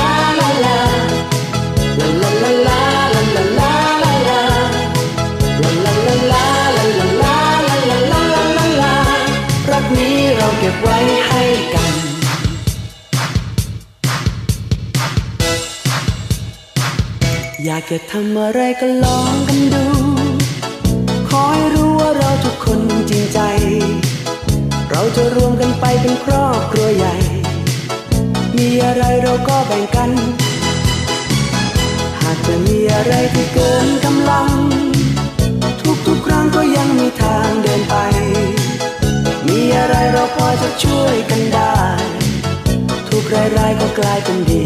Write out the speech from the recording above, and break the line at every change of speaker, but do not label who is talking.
า อยากจะทำอะไรก็ลองกันดูขอให้รู้ว่าเราทุกคนจริงใจ เราจะรวมกันไปเป็นครอบครัวใหญ่ มีอะไรเราก็แบ่งกัน หากจะมีอะไรที่เกินกำลัง ทุกๆครั้งก็ยังมีทางเดินไป มีอะไรเราพอจะช่วยกันได้ ทุกรายรายๆก็กลายเป็นดี